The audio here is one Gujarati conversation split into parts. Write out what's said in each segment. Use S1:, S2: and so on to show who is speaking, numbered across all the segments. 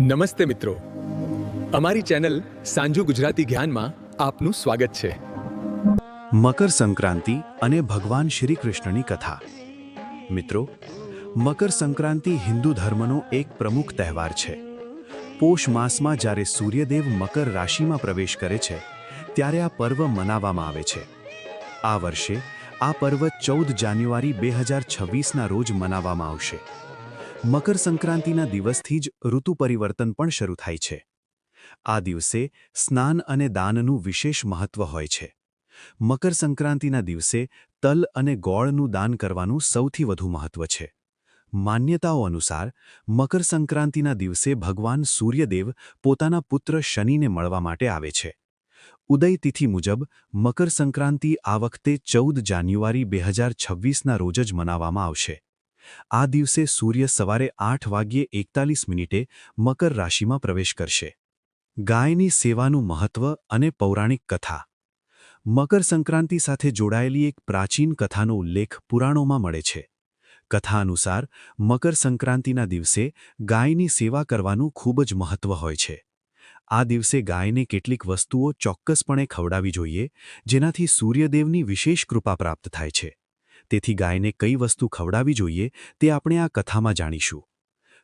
S1: નમસ્તે મિત્રો. અમારી ચેનલ સાંજુ ગુજરાતી જ્ઞાનમાં આપનું સ્વાગત છે.
S2: મકર સંક્રાંતિ અને ભગવાન શ્રી કૃષ્ણની કથા. મિત્રો, મકર સંક્રાંતિ હિન્દુ ધર્મનો એક પ્રમુખ તહેવાર છે. પોષ માસમાં જ્યારે સૂર્યદેવ મકર રાશિમાં પ્રવેશ કરે છે, ત્યારે આ પર્વ મનાવવામાં આવે છે. આ વર્ષે આ પર્વ ચૌદ જાન્યુઆરી બે હજાર છવ્વીસના રોજ મનાવવામાં આવશે. મકર સંક્રાંતિના દિવસથી જ ઋતુ પરિવર્તન પણ શરૂ થાય છે. આ દિવસે સ્નાન અને દાનનું વિશેષ મહત્વ હોય છે. મકર સંક્રાંતિના દિવસે તલ અને ગોળનું દાન કરવાનું સૌથી વધુ મહત્વ છે. માન્યતાઓ અનુસાર, મકર સંક્રાંતિના દિવસે ભગવાન સૂર્યદેવ પોતાના પુત્ર શનિને મળવા માટે આવે છે. ઉદય તિથિ મુજબ, મકર સંક્રાંતિ આ વખતે ચૌદ જાન્યુઆરી બે હજાર છવ્વીસના રોજ જ મનાવવામાં આવશે. આ દિવસે સૂર્ય સવારે આઠ વાગ્યે એકતાલીસ મિનિટે મકર રાશિમાં પ્રવેશ કરશે. ગાયની સેવાનું મહત્વ અને પૌરાણિક કથા. મકર સંક્રાંતિ સાથે જોડાયેલી એક પ્રાચીન કથાનો ઉલ્લેખ પુરાણોમાં મળે છે. કથા અનુસાર, મકર સંક્રાંતિના દિવસે ગાયની સેવા કરવાનું ખૂબ જ મહત્વ હોય છે. આ દિવસે ગાયને કેટલીક વસ્તુઓ ચોક્કસપણે ખવડાવી જોઈએ, જેનાથી સૂર્યદેવની વિશેષ કૃપા પ્રાપ્ત થાય છે. તેથી ગાયને કઈ વસ્તુ ખવડાવી જોઈએ તે આપણે આ કથામાં જાણીશું.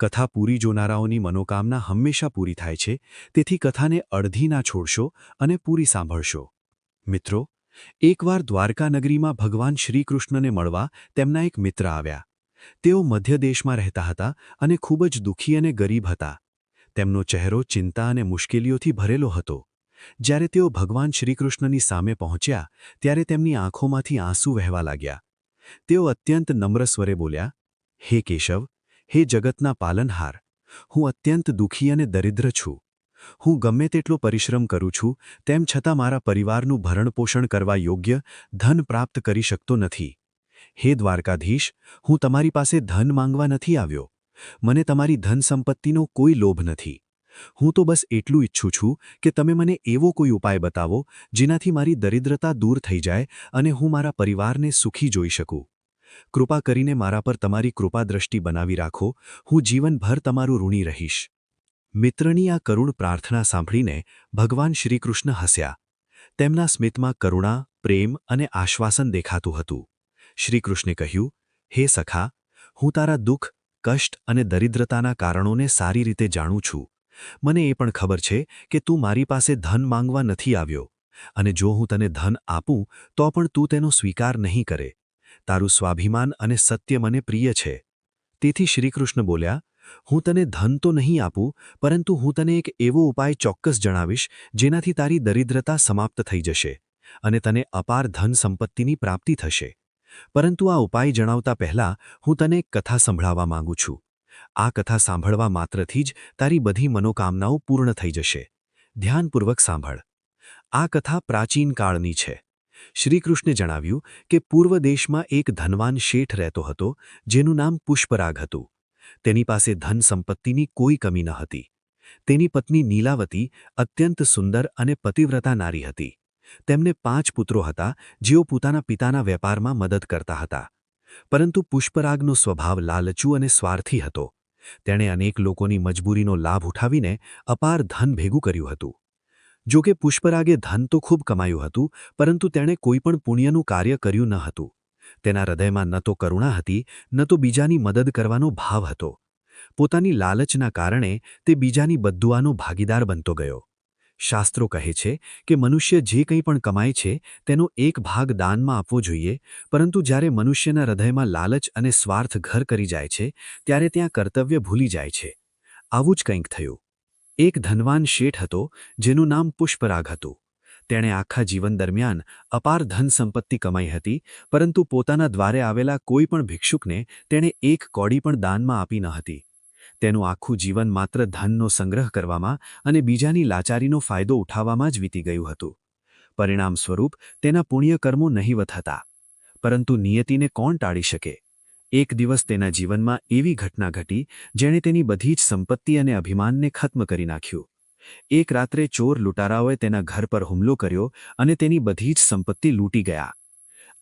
S2: કથા પૂરી જોનારાઓની મનોકામના હંમેશા પૂરી થાય છે, તેથી કથાને અડધી ના છોડશો અને પૂરી સાંભળશો. મિત્રો, એકવાર દ્વારકા નગરીમાં ભગવાન શ્રીકૃષ્ણને મળવા તેમના એક મિત્ર આવ્યા. તેઓ મધ્ય દેશમાં રહેતા હતા અને ખૂબ જ દુઃખી અને ગરીબ હતા. તેમનો ચહેરો ચિંતા અને મુશ્કેલીઓથી ભરેલો હતો. જ્યારે તેઓ ભગવાન શ્રીકૃષ્ણની સામે પહોંચ્યા, ત્યારે તેમની આંખોમાંથી આંસુ વહેવા લાગ્યા. તેઓ અત્યંત નમ્ર સ્વરે બોલ્યા, હે કેશવ, હે જગતના પાલનહાર, હું અત્યંત દુઃખી અને દરિદ્ર છું. હું ગમે તેટલો પરિશ્રમ કરું છું, તેમ છતાં મારા પરિવારનું ભરણપોષણ કરવા યોગ્ય ધન પ્રાપ્ત કરી શકતો નથી. હે દ્વારકાધીશ, હું તમારી પાસે ધન માંગવા નથી આવ્યો. મને તમારી ધન સંપત્તિનો કોઈ લોભ નથી. હું તો બસ એટલું ઈચ્છું છું કે તમે મને એવો કોઈ ઉપાય બતાવો જેનાથી મારી દરિદ્રતા દૂર થઈ જાય અને હું મારા પરિવારને સુખી જોઈ શકું. કૃપા કરીને મારા પર તમારી કૃપા દ્રષ્ટિ બનાવી રાખો. હું જીવનભર તમારું ઋણી રહીશ. મિત્રની આ કરુણ પ્રાર્થના સાંભળીને ભગવાન શ્રીકૃષ્ણ હસ્યા. તેમના સ્મિતમાં કરુણા, પ્રેમ અને આશ્વાસન દેખાતું હતું. શ્રીકૃષ્ણે કહ્યું, હે સખા, હું તારા દુઃખ, કષ્ટ અને દરિદ્રતાના કારણોને સારી રીતે જાણું છું. મને એ પણ ખબર છે કે તું મારી પાસે ધન માંગવા નથી આવ્યો અને જો હું તને ધન આપું, તો પણ તું તેનો સ્વીકાર નહીં કરે. તારું સ્વાભિમાન અને સત્ય મને પ્રિય છે. તેથી શ્રીકૃષ્ણ બોલ્યા, હું તને ધન તો નહીં આપું, પરંતુ હું તને એક એવો ઉપાય ચોક્કસ જણાવીશ, જેનાથી તારી દરિદ્રતા સમાપ્ત થઈ જશે અને તને અપાર ધન સંપત્તિની પ્રાપ્તિ થશે. પરંતુ આ ઉપાય જણાવતા પહેલા હું તને એક કથા સંભળાવવા માંગુ છું. આ કથા સાંભળવા માત્રથી જ તારી બધી મનોકામનાઓ પૂર્ણ થઈ જશે. ધ્યાનપૂર્વક સાંભળ. આ કથા પ્રાચીન કાળની છે. શ્રીકૃષ્ણે જણાવ્યું કે પૂર્વ દેશમાં એક ધનવાન શેઠ રહેતો હતો, જેનું નામ પુષ્પરાગ હતું. તેની પાસે ધન સંપત્તિની કોઈ કમી ન હતી. તેની પત્ની નીલાવતી અત્યંત સુંદર અને પતિવ્રતા નારી હતી. તેમને પાંચ પુત્રો હતા, જેઓ પોતાના પિતાના વેપારમાં મદદ કરતા હતા. પરંતુ પુષ્પરાગનો સ્વભાવ લાલચુ અને સ્વાર્થી હતો. તેણે અનેક લોકોની મજબૂરીનો લાભ ઉઠાવીને અપાર ધન ભેગું કર્યું હતું. જો કે પુષ્પરાગે ધન તો ખૂબ કમાયું હતું, પરંતુ તેણે કોઈપણ પુણ્યનું કાર્ય કર્યું ન હતું. તેના હૃદયમાં ન તો કરુણા હતી, ન તો બીજાની મદદ કરવાનો ભાવ હતો. પોતાની લાલચના કારણે તે બીજાની બદ્દુઆનો ભાગીદાર બનતો ગયો. શાસ્ત્રો કહે છે કે મનુષ્ય જે કંઈ પણ કમાય છે, તેનો એક ભાગ દાનમાં આપવો જોઈએ, પરંતુ જ્યારે મનુષ્યના હૃદયમાં લાલચ અને સ્વાર્થ ઘર કરી જાય છે, ત્યારે ત્યાં કર્તવ્ય ભૂલી જાય છે. આવું જ કંઈક થયું. એક ધનવાન શેઠ હતો, જેનું નામ પુષ્પરાગ હતું. તેણે આખા જીવન દરમિયાન અપાર ધન સંપત્તિ કમાઈ હતી, પરંતુ પોતાના દ્વારે આવેલા કોઈ પણ ભિક્ષુકને તેણે એક કોડી પણ દાનમાં આપી ન હતી. તેનું આખું જીવન માત્ર ધનનો સંગ્રહ કરવામાં અને બીજાની લાચારીનો ફાયદો ઉઠાવવામાં જ વીતી ગયું હતું. પરિણામ સ્વરૂપ, તેના પુણ્યકર્મો નહીવત હતા. પરંતુ નિયતિને કોણ ટાળી શકે? એક દિવસ તેના જીવનમાં એવી ઘટના ઘટી, જેણે તેની બધી જ સંપત્તિ અને અભિમાનને ખત્મ કરી નાખ્યું. એક રાત્રે ચોર લૂંટારાઓએ તેના ઘર પર હુમલો કર્યો અને તેની બધી જ સંપત્તિ લૂંટી ગયા.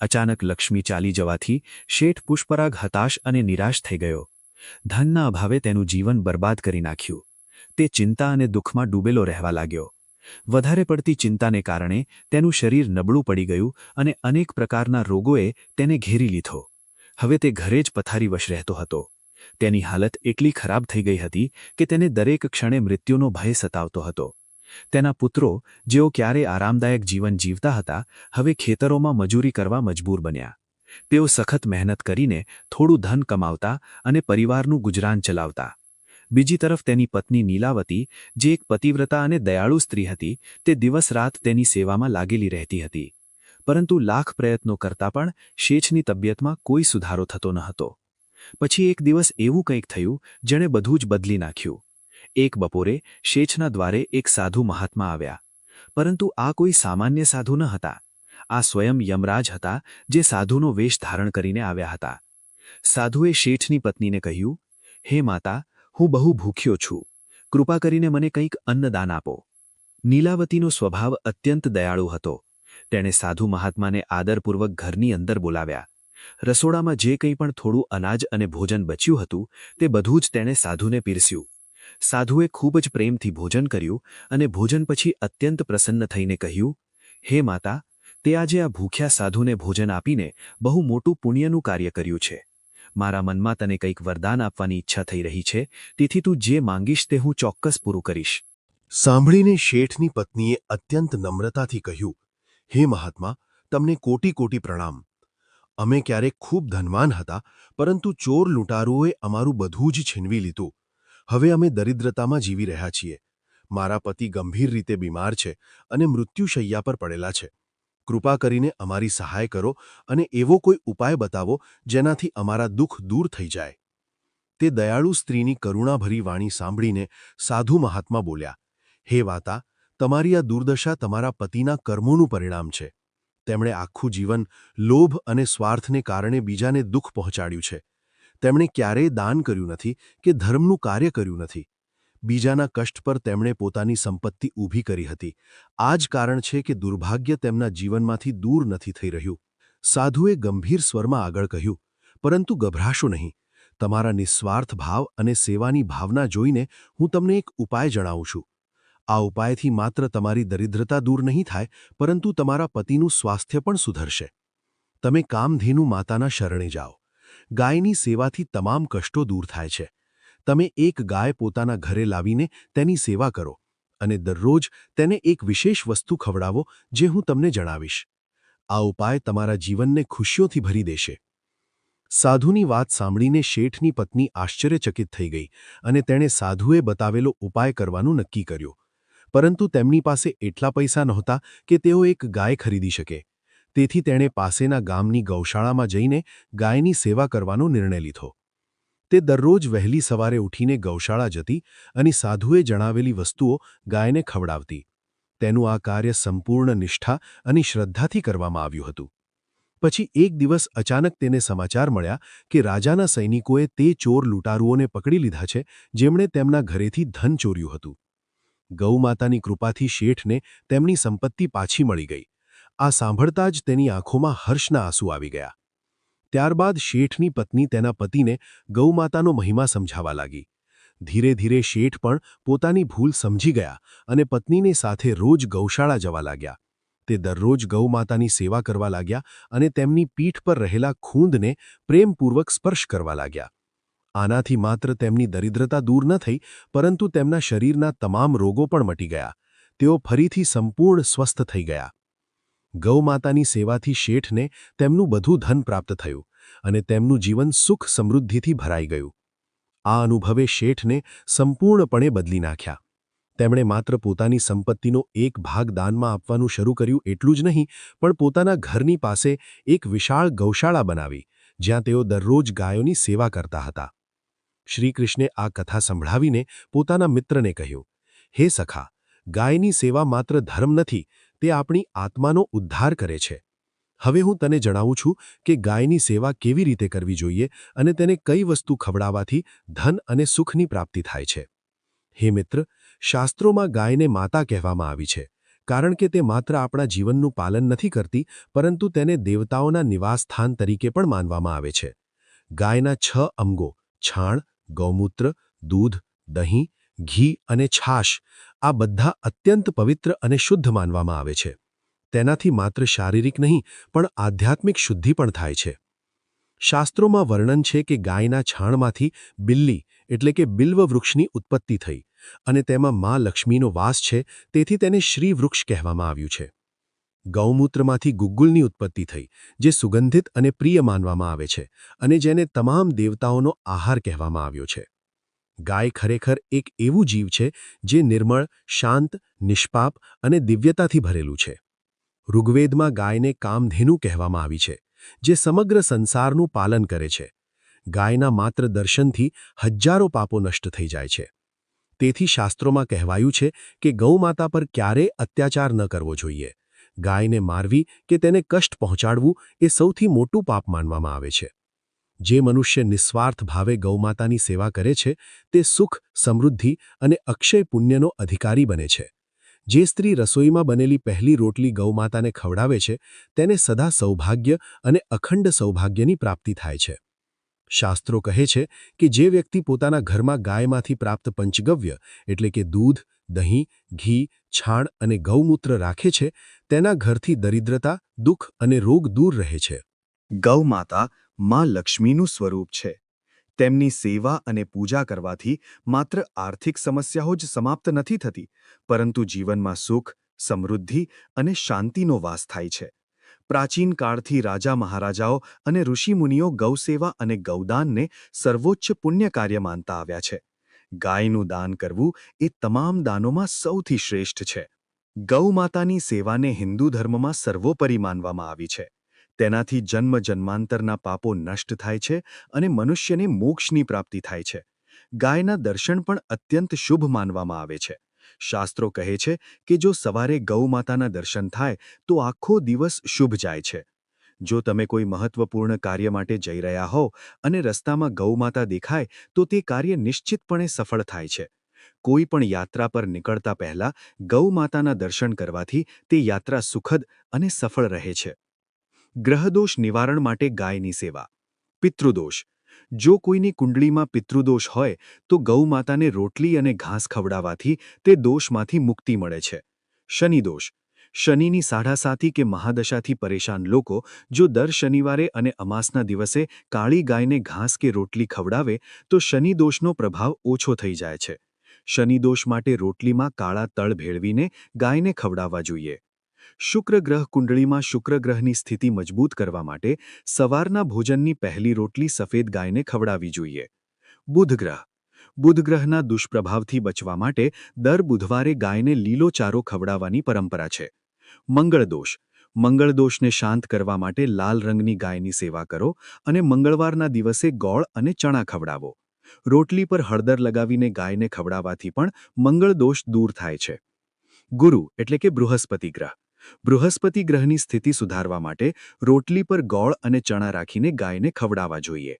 S2: અચાનક લક્ષ્મી ચાલી જવાથી શેઠ પુષ્પરાગ હતાશ અને નિરાશ થઈ ગયો. ધનના અભાવે તેનું જીવન બરબાદ કરી નાખ્યું.
S3: તે ચિંતા અને દુઃખમાં ડૂબેલો રહેવા લાગ્યો. વધારે પડતી ચિંતાને કારણે તેનું શરીર નબળું પડી ગયું અને અનેક પ્રકારના રોગોએ તેને ઘેરી લીધો. હવે તે ઘરે જ પથારીવશ રહેતો હતો. તેની હાલત એટલી ખરાબ થઈ ગઈ હતી કે તેને દરેક ક્ષણે મૃત્યુનો ભય સતાવતો હતો. તેના પુત્રો, જેઓ ક્યારે આરામદાયક જીવન જીવતા હતા, હવે ખેતરોમાં મજૂરી કરવા મજબૂર બન્યા. તેઓ સખત મહેનત કરીને થોડું ધન કમાવતા અને પરિવારનું ગુજરાન ચલાવતા. બીજી તરફ તેની પત્ની નીલાવતી, જે એક પતિવ્રતા અને દયાળુ સ્ત્રી હતી, તે દિવસ રાત તેની સેવામાં લાગેલી રહેતી હતી. પરંતુ લાખ પ્રયત્નો કરતા પણ શેઠની તબિયતમાં કોઈ સુધારો થતો ન હતો. પછી એક દિવસ એવું કંઈક થયું, જેણે બધું જ બદલી નાખ્યું. એક બપોરે શેઠના દ્વારે એક સાધુ મહાત્મા આવ્યા. પરંતુ આ કોઈ સામાન્ય સાધુ ન હતા. આ સ્વયં યમરાજ હતા જે સાધુનો વેશ ધારણ કરીને આવ્યા હતા. સાધુએ શેઠની પત્નીને કહ્યું, હે માતા, હું બહુ ભૂખ્યો છું. કૃપા કરીને મને કંઈક અન્નદાન આપો. નીલાવતીનો સ્વભાવ અત્યંત દયાળુ હતો. તેણે સાધુ મહાત્માને આદરપૂર્વક ઘરની અંદર બોલાવ્યા. રસોડામાં જે કંઈ પણ થોડું અનાજ અને ભોજન બચ્યું હતું, તે બધું જ તેણે સાધુને પીરસ્યું. સાધુએ ખૂબ જ પ્રેમથી ભોજન કર્યું અને ભોજન પછી અત્યંત પ્રસન્ન થઈને કહ્યું, હે માતા તે આજે આ ભૂખ્યા સાધુને ભોજન આપીને બહુ મોટું પુણ્યનું કાર્ય કર્યું છે. મારા મનમાં તને કંઈક વરદાન આપવાની ઈચ્છા થઈ રહી છે, તેથી તું જે માંગીશ તે હું ચોક્કસ પૂરું કરીશ.
S2: સાંભળીને શેઠની પત્નીએ અત્યંત નમ્રતાથી કહ્યું, હે મહાત્મા, તમને કોટી કોટી પ્રણામ. અમે ક્યારેક ખૂબ ધનવાન હતા, પરંતુ ચોર લૂંટારુઓએ અમારું બધું જ છીનવી લીધું. હવે અમે દરિદ્રતામાં જીવી રહ્યા છીએ. મારા પતિ ગંભીર રીતે બીમાર છે અને મૃત્યુશૈયા પર પડેલા છે. કૃપા કરીને અમારી સહાય કરો અને એવો કોઈ ઉપાય બતાવો જેનાથી અમારા દુઃખ દૂર થઈ જાય. તે દયાળુ સ્ત્રીની કરુણાભરી વાણી સાંભળીને સાધુ મહાત્મા બોલ્યા, હે વાતા, તમારી આ દુર્દશા તમારા પતિના કર્મોનું પરિણામ છે. તેમણે આખું જીવન લોભ અને સ્વાર્થને કારણે બીજાને દુઃખ પહોંચાડ્યું છે. તેમણે ક્યારેય દાન કર્યું નથી કે ધર્મનું કાર્ય કર્યું નથી. બીજાના કષ્ટ પર તેમણે પોતાની સંપત્તિ ઊભી કરી હતી. આ જ કારણ છે કે દુર્ભાગ્ય તેમના જીવનમાંથી દૂર નથી થઈ રહ્યું. સાધુએ ગંભીર સ્વરમાં આગળ કહ્યું, પરંતુ ગભરાશો નહીં. તમારા નિસ્વાર્થ ભાવ અને સેવાની ભાવના જોઈને હું તમને એક ઉપાય જણાવું છું. આ ઉપાયથી માત્ર તમારી દરિદ્રતા દૂર નહીં થાય, પરંતુ તમારા પતિનું સ્વાસ્થ્ય પણ સુધરશે. તમે કામધેનુ માતાના શરણે જાઓ. ગાયની સેવાથી તમામ કષ્ટો દૂર થાય છે. તમે એક ગાય પોતાના ઘરે લાવીને તેની સેવા કરો અને દરરોજ તેને એક વિશેષ વસ્તુ ખવડાવો જે હું તમને જણાવીશ. આ ઉપાય તમારા જીવનને ખુશીઓથી ભરી દેશે. સાધુની વાત સાંભળીને શેઠની પત્ની આશ્ચર્યચકિત થઈ ગઈ અને તેણે સાધુએ બતાવેલો ઉપાય કરવાનું નક્કી કર્યું. પરંતુ તેમની પાસે એટલા પૈસા નહોતા કે તેઓ એક ગાય ખરીદી શકે. તેથી તેણે પાસેના ગામની ગૌશાળામાં જઈને ગાયની સેવા કરવાનો નિર્ણય લીધો. તે દરરોજ વહેલી સવારે ઉઠીને ગૌશાળા જતી અને સાધુએ જણાવેલી વસ્તુઓ ગાયને ખવડાવતી. તેનું આ કાર્ય સંપૂર્ણ નિષ્ઠા અને શ્રદ્ધાથી કરવામાં આવ્યું હતું. પછી એક દિવસ અચાનક તેને સમાચાર મળ્યા કે રાજાના સૈનિકોએ તે ચોર લૂંટારુઓને પકડી લીધા છે, જેમણે તેમના ઘરેથી ધન ચોર્યું હતું. ગૌમાતાની કૃપાથી શેઠને તેમની સંપત્તિ પાછી મળી ગઈ. આ સાંભળતા જ તેની આંખોમાં હર્ષના આંસુ આવી ગયા. ત્યારબાદ શેઠની પત્ની તેના પતિને ગૌમાતાનો મહિમા સમજાવવા લાગી. ધીરે ધીરે શેઠ પણ પોતાની ભૂલ સમજી ગયા અને પત્નીને સાથે રોજ ગૌશાળા જવા લાગ્યા. તે દરરોજ ગૌમાતાની સેવા કરવા લાગ્યા અને તેમની પીઠ પર રહેલા ખૂંદને પ્રેમપૂર્વક સ્પર્શ કરવા લાગ્યા. આનાથી માત્ર તેમની દરિદ્રતા દૂર ન થઈ, પરંતુ તેમના શરીરના તમામ રોગો પણ મટી ગયા. તેઓ ફરીથી સંપૂર્ણ સ્વસ્થ થઈ ગયા. ગૌમાતાની સેવાથી શેઠને તેમનું બધું ધન પ્રાપ્ત થયું અને તેમનું જીવન સુખ સમૃદ્ધિથી ભરાઈ ગયું. આ અનુભવે શેઠને સંપૂર્ણપણે બદલી નાખ્યા. તેમણે માત્ર પોતાની સંપત્તિનો એક ભાગ દાનમાં આપવાનું શરૂ કર્યું એટલું જ નહીં, પણ પોતાના ઘરની પાસે એક વિશાળ ગૌશાળા બનાવી, જ્યાં તેઓ દરરોજ ગાયોની સેવા કરતા હતા. શ્રીકૃષ્ણે આ કથા સંભળાવીને પોતાના મિત્રને કહ્યું, હે સખા, ગાયની સેવા માત્ર ધર્મ નથી તે આપણી આત્માનો ઉદ્ધાર કરે છે. હવે હું તને જણાવું છું કે ગાયની સેવા કેવી રીતે કરવી જોઈએ અને તેને કઈ વસ્તુ ખવડાવવાથી ધન અને સુખની પ્રાપ્તિ થાય છે. હે મિત્ર, શાસ્ત્રોમાં ગાયને માતા કહેવામાં આવી છે, કારણ કે તે માત્ર આપણા જીવનનું પાલન નથી કરતી, પરંતુ તેને દેવતાઓના નિવાસસ્થાન તરીકે પણ માનવામાં આવે છે. ગાયના છ અંગો, છાણ, ગૌમૂત્ર, દૂધ, દહીં,
S4: ઘી અને છાશ આ બધા અત્યંત પવિત્ર અને શુદ્ધ માનવામાં આવે છે. તેનાથી માત્ર શારીરિક નહીં, પણ આધ્યાત્મિક શુદ્ધિ પણ થાય છે. શાસ્ત્રોમાં વર્ણન છે કે ગાયના છાણમાંથી બિલ્લી, એટલે કે બિલ્વ વૃક્ષની ઉત્પત્તિ થઈ, અને તેમાં મા લક્ષ્મીનો વાસ છે, તેથી તેને શ્રી વૃક્ષ કહેવામાં આવ્યું છે. ગૌમૂત્રમાંથી ગુગ્ગુલની ઉત્પત્તિ થઈ, જે સુગંધિત અને પ્રિય માનવામાં આવે છે, અને જેને તમામ દેવતાઓનો આહાર કહેવામાં આવ્યો છે. ગાય ખરેખર એક એવું જીવ છે જે નિર્મળ, શાંત, નિષ્પાપ અને દિવ્યતાથી ભરેલું છે. ઋગ્વેદમાં ગાયને કામધેનુ કહેવામાં આવી છે, જે સમગ્ર સંસારનું પાલન કરે છે. ગાયના માત્ર દર્શનથી હજારો પાપો નષ્ટ થઈ જાય છે. તેથી શાસ્ત્રોમાં કહેવાયું છે કે ગૌમાતા પર ક્યારેય અત્યાચાર ન કરવો જોઈએ. ગાયને મારવી કે તેને કષ્ટ પહોંચાડવું એ સૌથી મોટું પાપ માનવામાં આવે છે. જે મનુષ્ય નિસ્વાર્થ ભાવે ગૌમાતાની સેવા કરે છે, તે સુખ, સમૃદ્ધિ અને અક્ષય પુણ્યનો અધિકારી બને છે. જે સ્ત્રી રસોઈમાં બનેલી પહેલી રોટલી ગૌમાતાને ખવડાવે છે, તેને સદા સૌભાગ્ય અને અખંડ સૌભાગ્યની પ્રાપ્તિ થાય છે. શાસ્ત્રો કહે છે કે જે વ્યક્તિ પોતાના ઘરમાં ગાયમાંથી પ્રાપ્ત પંચગવ્ય એટલે કે દૂધ, દહીં, ઘી, છાણ અને ગૌમૂત્ર રાખે છે, તેના ઘરથી દરિદ્રતા, દુઃખ અને રોગ દૂર રહે છે.
S2: ગૌમાતા માં લક્ષ્મીનું સ્વરૂપ છે. તેમની સેવા અને પૂજા કરવાથી માત્ર આર્થિક સમસ્યાઓ જ સમાપ્ત નથી થતી, પરંતુ જીવનમાં સુખ, સમૃદ્ધિ અને શાંતિનો વાસ થાય છે. પ્રાચીન કાળથી રાજા મહારાજાઓ અને ઋષિમુનિઓ ગૌસેવા અને ગૌદાનને સર્વોચ્ચ પુણ્ય કાર્ય માનતા આવ્યા છે. ગાયનું દાન કરવું એ તમામ દાનોમાં સૌથી શ્રેષ્ઠ છે. ગૌમાતાની સેવાને હિન્દુ ધર્મમાં સર્વોપરી માનવામાં આવી છે. તેનાથી જન્મ જન્માંતરના પાપો નષ્ટ થાય છે અને મનુષ્યને મોક્ષની પ્રાપ્તિ થાય છે. ગાયના દર્શન પણ અત્યંત શુભ માનવામાં આવે છે. શાસ્ત્રો કહે છે કે જો સવારે ગૌમાતાના દર્શન થાય, તો આખો દિવસ શુભ જાય છે. જો તમે કોઈ મહત્વપૂર્ણ કાર્ય માટે જઈ રહ્યા હો અને રસ્તામાં ગૌમાતા દેખાય, તો તે કાર્ય નિશ્ચિતપણે સફળ થાય છે. કોઈ પણ યાત્રા પર નીકળતા પહેલા ગૌમાતાના દર્શન કરવાથી તે યાત્રા સુખદ અને સફળ રહે છે. ગ્રહદોષ નિવારણ માટે ગાયની સેવા. પિતૃદોષ. જો કોઈની કુંડળીમાં પિતૃદોષ હોય, તો ગૌમાતાને રોટલી અને ઘાસ ખવડાવવાથી તે દોષમાંથી મુક્તિ મળે છે. શનિદોષ. શનિની સાઢાસાતી કે મહાદશાથી પરેશાન લોકો, જો દર શનિવારે અને અમાસના દિવસે કાળી ગાયને ઘાસ કે રોટલી ખવડાવે, તો શનિદોષનો પ્રભાવ ઓછો થઈ જાય છે. શનિદોષ માટે રોટલીમાં કાળા તળ ભેળવીને ગાયને ખવડાવવા જોઈએ. શુક્ર ગ્રહ કુંડળીમાં શુક્ર ગ્રહની સ્થિતિ મજબૂત કરવા માટે સવારના ભોજનની પહેલી રોટલી સફેદ ગાયને ખવડાવવી જોઈએ. બુધ ગ્રહ બુધ ગ્રહના દુષ્પ્રભાવથી બચવા માટે દર બુધવારે ગાયને લીલો ચારો ખવડાવવાની પરંપરા છે. મંગળદોષ મંગળદોષને શાંત કરવા માટે લાલ રંગની ગાયની સેવા કરો અને મંગળવારના દિવસે ગોળ અને ચણા ખવડાવો. રોટલી પર હળદર લગાવીને ગાયને ખવડાવવાથી પણ મંગળ દોષ દૂર થાય છે. ગુરુ એટલે કે બૃહસ્પતિ ગ્રહ. બૃહસ્પતિ ગ્રહની સ્થિતિ સુધારવા માટે રોટલી પર ગોળ અને ચણા રાખીને ગાયને ખવડાવવા જોઈએ.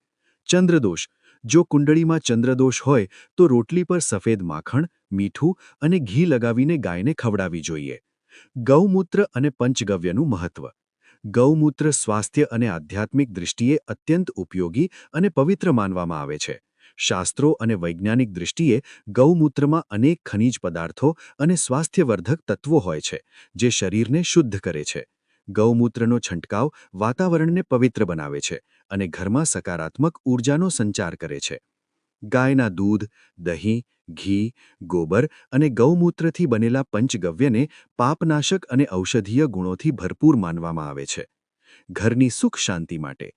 S2: ચંદ્રદોષ. જો કુંડળીમાં ચંદ્રદોષ હોય, તો રોટલી પર સફેદ માખણ, મીઠું અને ઘી લગાવીને ગાયને ખવડાવવી જોઈએ. ગૌમૂત્ર અને પંચગવ્યનું મહત્વ. ગૌમૂત્ર સ્વાસ્થ્ય અને આધ્યાત્મિક દૃષ્ટિએ અત્યંત ઉપયોગી અને પવિત્ર માનવામાં આવે છે. શાસ્ત્રો અને વૈજ્ઞાનિક દૃષ્ટિએ ગૌમૂત્રમાં અનેક ખનિજ પદાર્થો અને સ્વાસ્થ્યવર્ધક તત્વો હોય છે, જે શરીરને શુદ્ધ કરે છે. ગૌમૂત્રનો છંટકાવ વાતાવરણને પવિત્ર બનાવે છે અને ઘરમાં સકારાત્મક ઊર્જાનો સંચાર કરે છે. ગાયના દૂધ, દહીં, ઘી, ગોબર અને ગૌમૂત્રથી બનેલા પંચગવ્યને પાપનાશક અને ઔષધીય ગુણોથી ભરપૂર માનવામાં આવે છે. ઘરની સુખ શાંતિ માટે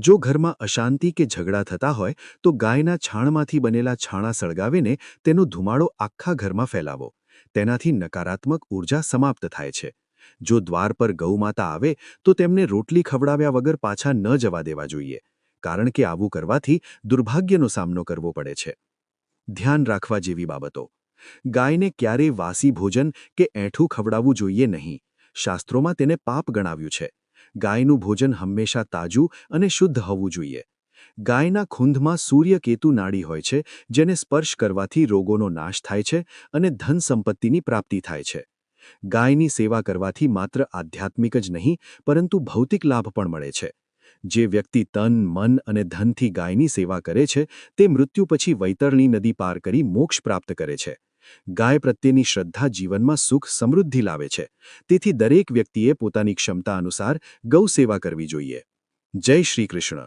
S2: જો ઘરમાં અશાંતિ કે ઝઘડા થતા હોય, તો ગાયના છાણમાંથી બનેલા છાણા સળગાવીને તેનો ધુમાડો આખા ઘરમાં ફેલાવો. તેનાથી નકારાત્મક ઊર્જા સમાપ્ત થાય છે. જો દ્વાર પર ગૌમાતા આવે, તો તેમને રોટલી ખવડાવ્યા વગર પાછા ન જવા દેવા જોઈએ, કારણ કે આવું કરવાથી દુર્ભાગ્યનો સામનો કરવો પડે છે. ધ્યાન રાખવા જેવી બાબતો. ગાયને ક્યારેય વાસી ભોજન કે એઠું ખવડાવવું જોઈએ નહીં. શાસ્ત્રોમાં તેને પાપ ગણાવ્યું છે. ગાયનું ભોજન હંમેશા તાજું અને શુદ્ધ હોવું જોઈએ. ગાયના ખૂંધમાં સૂર્યકેતુ નાડી હોય છે, જેને સ્પર્શ કરવાથી રોગોનો નાશ થાય છે અને ધન સંપત્તિની પ્રાપ્તિ થાય છે. ગાયની સેવા કરવાથી માત્ર આધ્યાત્મિક જ નહીં, પરંતુ ભૌતિક લાભ પણ મળે છે. જે વ્યક્તિ તન, મન અને ધનથી ગાયની સેવા કરે છે, તે મૃત્યુ પછી વૈતરણી નદી પાર કરી મોક્ષ પ્રાપ્ત કરે છે. ગાય પ્રત્યેની શ્રદ્ધા જીવનમાં સુખ સમૃદ્ધિ લાવે છે. તેથી દરેક વ્યક્તિએ પોતાની ક્ષમતા અનુસાર ગૌ સેવા કરવી જોઈએ. જય શ્રી કૃષ્ણ.